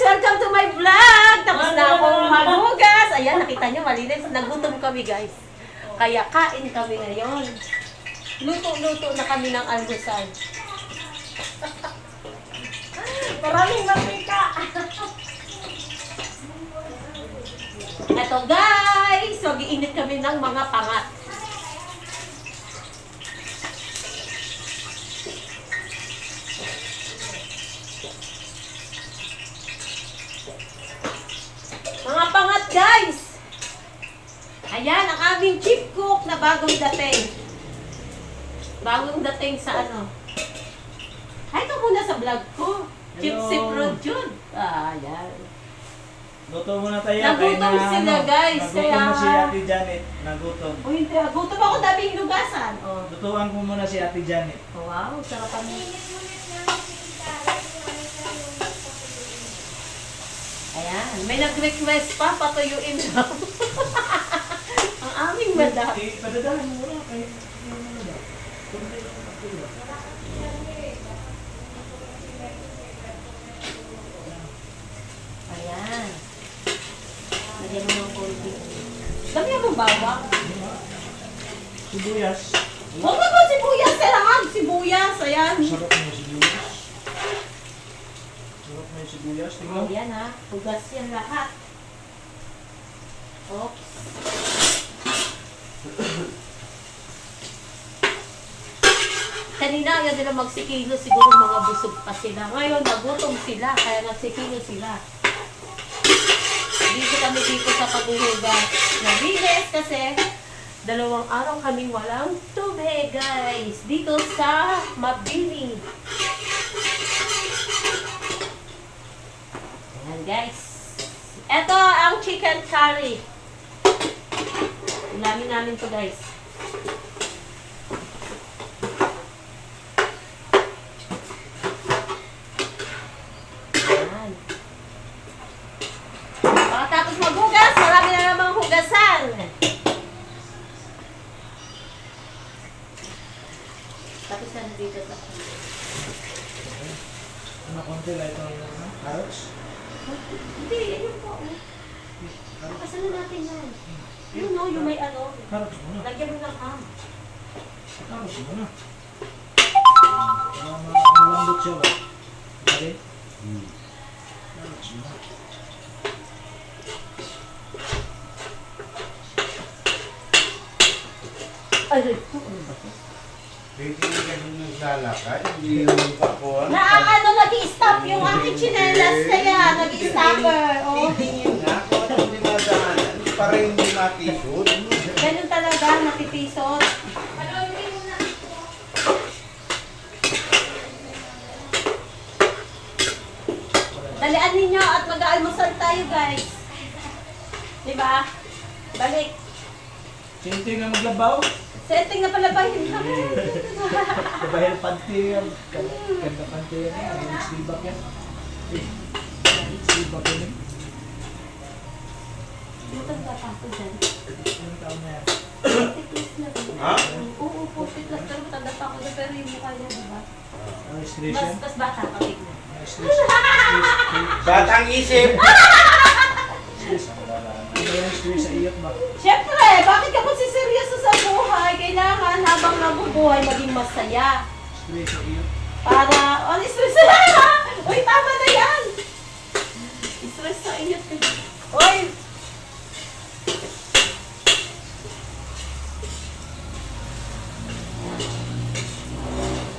Welcome to my vlog! Tapos na akong maghugas. Ayan, nakita nyo, malinis. Nagutom kami, guys. Kaya kain kami ngayon. Luto-luto na kami ng almusal. Maraming mantika. Ito, guys! So, giinit kami ng mga pangat. Mga pangat, guys! Ayan, ang aming chief cook na bagong dating. Bagong dating sa ano. Ay, ito muna sa vlog ko. Hello. si Jun. Ah, ayan. Luto muna tayo. Nagutom kaya na, sila, ano, guys, Nagutom kaya- na si Ate Janet. Nagutom. O hindi, ah, gutom ako daming lugasan. Oh. Lutuan ko muna si Ate Janet. Wow, sarapan mo. Ayan, may nag-request pa, patuyuin daw. Aming madam. Eh, padadahan mo ba? Ang patuloy. Ayan. Lagyan mo ng konti. Lagyan mo bawang. Sibuyas. Huwag mo po sibuyas, kailangan sibuyas. Ayan. Sarap na yung sibuyas. Sarap na yung sibuyas. Tingnan. yan ha. Hugas yan lahat. Oops. Kanina ayaw nila magsikilo, siguro mga busog pa sila. Ngayon, nagutom sila, kaya nagsikilo sila. Dito kami dito sa paghuhugas. Nalinis kasi dalawang araw kaming walang tubig, guys. Dito sa Mabini. Ayan, guys. Ito ang chicken curry. Ulamin namin to, guys. Ayan. Pagkatapos maghugas, marami na namang hugasan. Tapos na dito sa... Ano konti lang itong ano, carrots. Hindi, yun po. Kasan na natin yan. Yun no, yung may ano. Carrots muna. Lagyan mo ng ham. Carrots muna. Para ma- malambot siya ba? Okay? Carrots muna. Ay, ito. Ano ba to? Pwede ka nung naglalakad, hindi naman pa ako. Na ang ano, nag-i-stop yung aking chinelas kaya, nag-i-stopper. Oh. Nga maglabaw. Setting na pala ba yun? Kabahil panty yan. Ganda panty yan. Yung slibak yan. Eh, slibak yan eh. Dito ka pa ako dyan. Ilang taon na yan? Ha? Oo, po, tikis. Pero matanda pa ako na, pero yung mukha niya, diba? Ang Mas, mas bata pa tignan. Ang. Batang isip! Siyempre, bakit ka sa buhay? Kailangan habang nabubuhay maging masaya. Para, oh, stress na Uy, tama na yan! Stress sa inyo. Uy!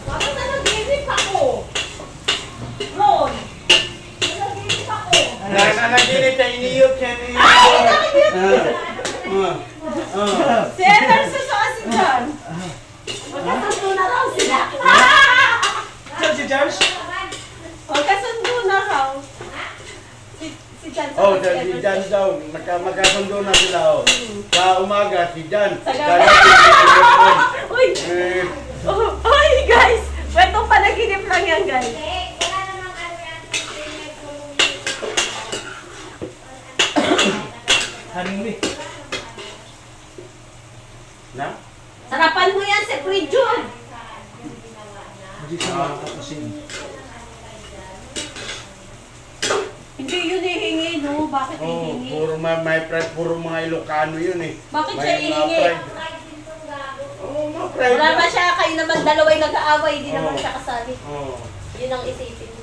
Bakit nanaginip ako? Ron! Nanaginip ako. Nananaginip na iniyot. Ay, nanaginip! Ah, ah. Si Emerson sa kasi dyan. Magkasundo na raw sila. Si Charles? Magkasundo na raw. Si, si Jan Oh, si si. Jan daw, magka magkasundo na sila oh. Sa umaga, si Jan. Sa gabi. Uy! Eh, Oh, uy, guys! Kwentong panaginip lang yan, guys. Haning na? Sarapan mo yan si Prijun. Hindi siya makakasin. Hindi bakit Oh, hihingi. puro may, may pride, puro mga Ilocano yun eh. Bakit May siya hihingi? pride. Oo, mga pride. Wala ba siya, kayo naman dalaway nag-aaway, hindi naman Oo. siya kasali. Oo. Yun ang isipin mo.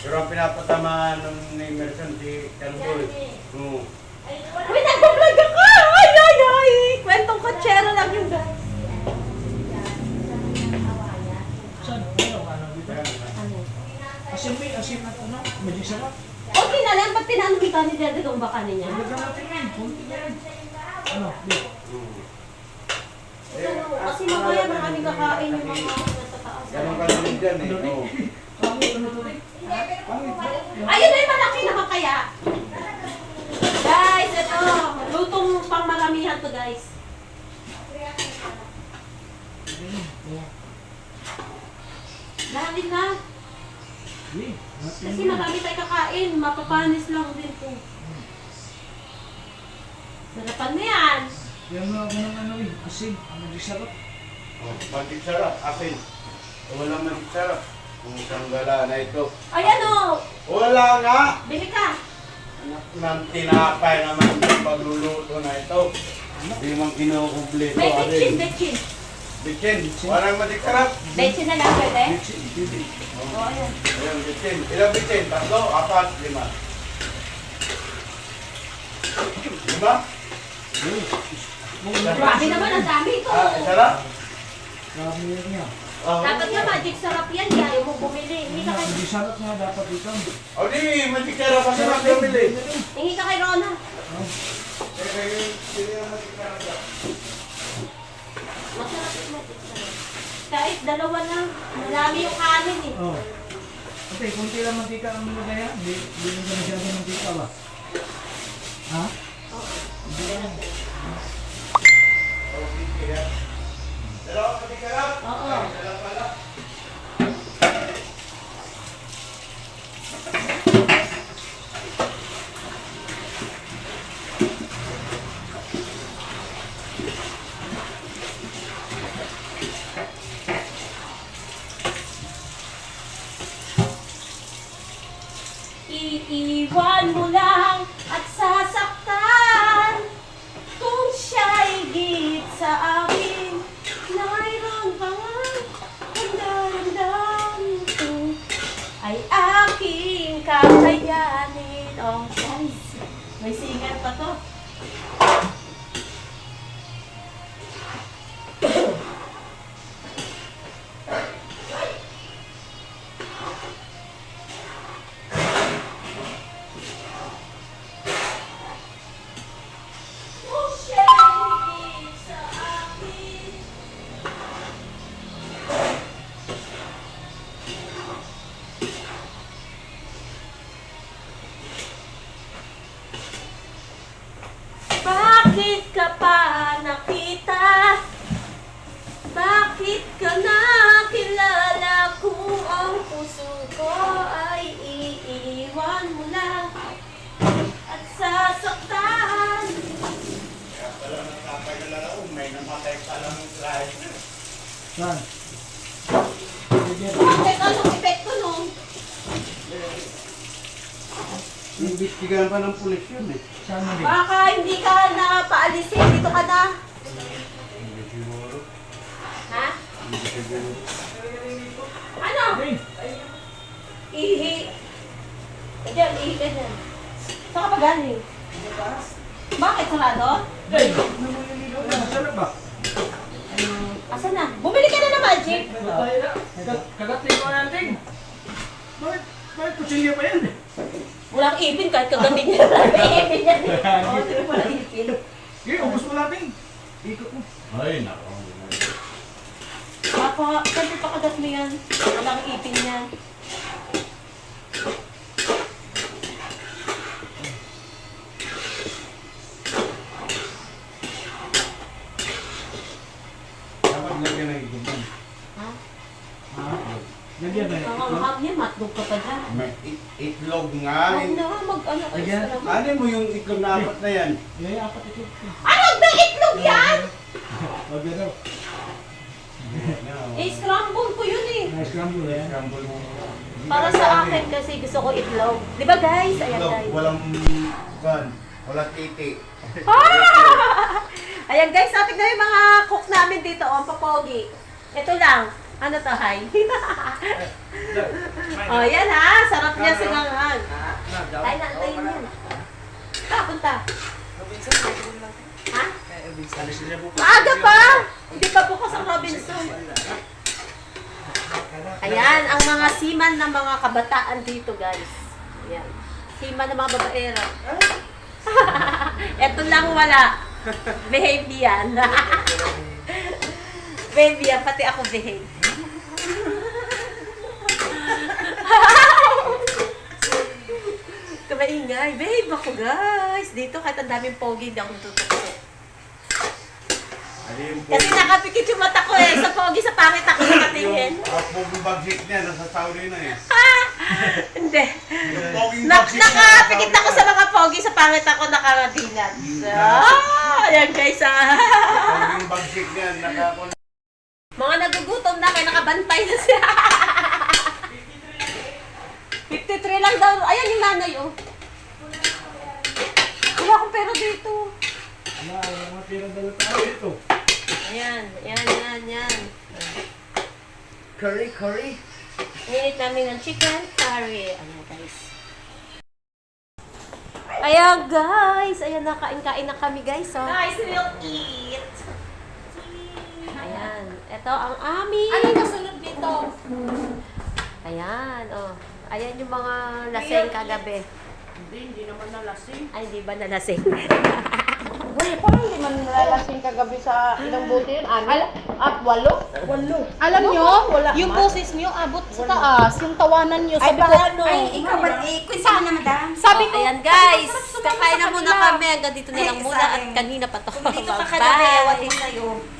Pero ang pinapatama nung ni Merson si Kalboy. Oo. Uy, nag-vlog ako! Ay, ay, ay! Kwentong kotsero lang yung guys. Saan? Ano? Ano dito? Ano? Asim ba? Asim na ano? Magic sarap. Okay na lang, ba't tinanong ni Dede kung baka niya? Lagyan natin yan. Kunti na yan. Ano? Di. Oo. Kasi mamaya maraming kakain yung mga nasa taas. Ganun ka naman dyan eh. Oo. Ano to? Pangit. Ayun na yung malaki naman kaya. Guys, ito. Lutong pang maramihan to guys. Dali na. Kasi marami tayo kakain. Mapapanis lang din to. Sarapan na yan. Yan mo ako ng ano eh. Asim. Ang magic sarap. Oh, Matik sarap, asin. Wala matik sarap. Kung isang gala na ito. Ayan o. Wala nga! Bili ka. Anak ng tinapay naman yung pagluluto na ito. Hindi man kinukumpleto. May Arin. betchin, Bitchin. Walang matik sarap. Betchin na lang pwede. Bibi. O, ayan. Ayan, bitchin. Ilang bitchin? Tatlo, apat, lima. Lima? Grabe naman, ang dami ito. Ah, isa lang? Grabe yan niya. Dapat nga magic sarap yan. Di ayaw mo bumili. Hingi ka kay, Magic sarap nga dapat ito. O di, matik sarap kasi magpamili. hingi ka kay Rona. Eh, kayo, sino yung matik sarap dyan? Masarap yung magic sarap. Kahit dalawa lang. Marami yung kanin eh. Oh. Ate, kunti lang mantika ang nilagay ha. Hindi hindi mo masyado mantika ba? Ha? Hindi lang. Oh, sige, ah. Dalawa matik sarap? Oo. Dalawa pala. Iiwan mo lang at sasaktan Kung siya'y git sa akin Mayroon pa nga ang daramdam ko Ay aking kakayanin Oh guys, may singer pa to Bakit ka pa nakita? Bakit ka nakilala kung ang puso ko ay iiwan mo lang at sasaktan? Kaya pala natapay na may namatay pala ng slide. Saan? Sige. Bakit anong epekto nun? Imbestigahan pa ng pulis yun eh. Saan? Baka hindi ka na paalisin. Dito ka na. Hindi siguro. Ha? Hindi siguro. Ano? Ihi. Diyan, ihi ka dyan. Saan ka pa galing? Bakit sarado? Hey! Namuliligaw na. Ba? Asan na? Bumili ka na ng magic. Kagat- Kagatin ko natin. Bakit? Bakit kutsilyo pa yan? Walang ipin kahit kagatin niya. May ipin eh. Oo, sino wala ipin. Okay, ubos mo natin. Ikot mo. Ay, nako. Papa, saan pa kagat mo yan? Walang ipin yan. Dapat lagyan ng igiman. Ha? Ha? Lagyan anghang niya, matdog ka pa dyan. May it- itlog nga. Huwag na, mag ano ka Ayan. isa Ano mo yung itlog na apat na yan? Yay, apat ito. Ano ba itlog yan? Wag na daw. Eh, scramble ko yun eh. Na-scramble eh. Scramble mo. Para sa akin kasi gusto ko itlog. Di ba guys? Ayan Itlog, guys. Walang gan. Walang titi. Ayan guys, so tignan yung mga cook namin dito. Oh, ang papogi. Ito lang. Ano to, hi? oh, yan ha. Sarap niya sinangag. Ay, naantayin yan. Ah, punta. Ha? Maaga pa! Hindi pa bukas ang Robinson. Ayan, ang mga siman ng mga kabataan dito, guys. Ayan. Siman ng mga babaero. Ito lang wala. Behave yan. Behave yan, pati ako behave. Kamaingay. Behave ako, guys. Dito, kahit ang daming pogi, hindi ako natutukso. Ayun po. Kasi nakapikit yung mata ko eh. Sa pogi, sa pangit ako nakatingin. Ang poging bagsik niya, nasa Saudi na eh. Hindi. Yung poging Na, bagsik niya, nakapikit ako sa mga pogi, sa pangit ako nakarabilan. Ah, ayan guys ah. Poging bagsik niya, naka... Mga nagugutom na kaya nakabantay na siya. Lang daw. Ayan yung nanay oh. Wala akong pera dito. Wala, wala mga pira dala tayo dito. Ayan, ayan, ayan, ayan. Curry, curry. Minute namin ng chicken curry. Ayan guys. Ayan guys. Ayan na, kain-kain na kami guys. Oh. Guys, we'll eat. Ayan. Ito ang amin. Ano kasunod dito? Ayan, oh. Ayan yung mga laseng kagabi. Hindi, hindi naman nalasing. Ay, di ba nalasing? Uy, parang hindi man nalalasing kagabi sa ilang buti yun. Ano? At walo? Walo. Alam nyo, yung boses nyo abot sa taas, yung tawanan nyo. Sabi ko, Ay, ikaw ba? Eh, kung saan na, madam? sabi Oh, ko, ayan guys, kakain na muna kami. Hanggang dito na lang Ay, muna at kanina pa to. Kung dito ka kagabi, wati sa'yo.